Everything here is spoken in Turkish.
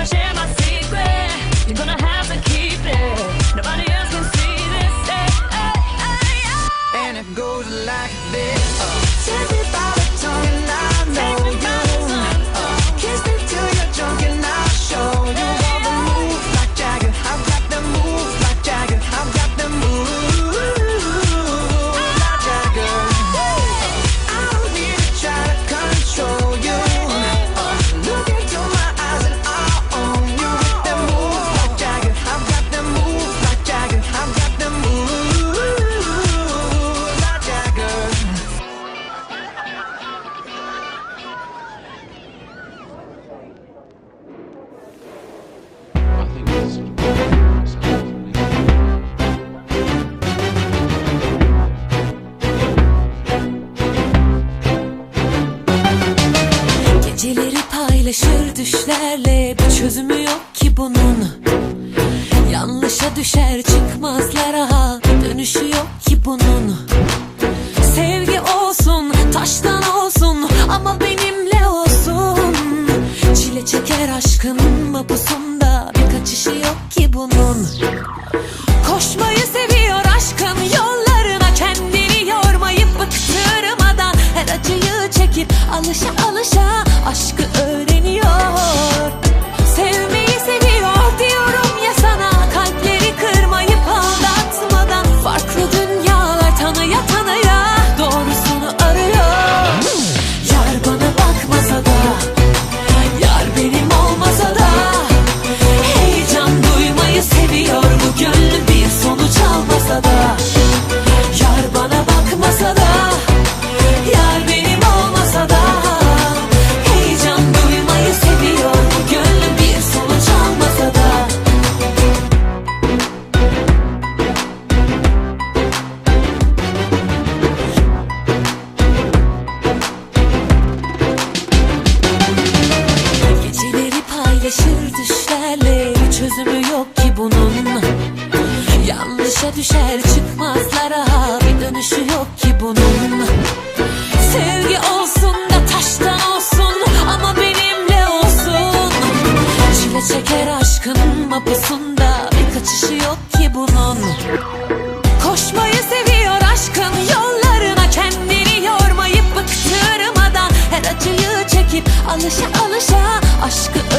那些。Düşlerle bir çözümü yok ki bunun. Yanlışa düşer çıkmazlara dönüşü yok ki bunun. Sevgi olsun taştan olsun ama benimle olsun. Çile çeker aşkın mapusunda bir kaçışı yok ki bunun. Koşmayı seviyor düşer çıkmazlara Bir dönüşü yok ki bunun. Sevgi olsun da taştan olsun ama benimle olsun. Çile çeker aşkın mapusunda bir kaçışı yok ki bunun. Koşmayı seviyor aşkın yollarına kendini yormayıp bıktırmadan Her acıyı çekip alışa alışa aşkı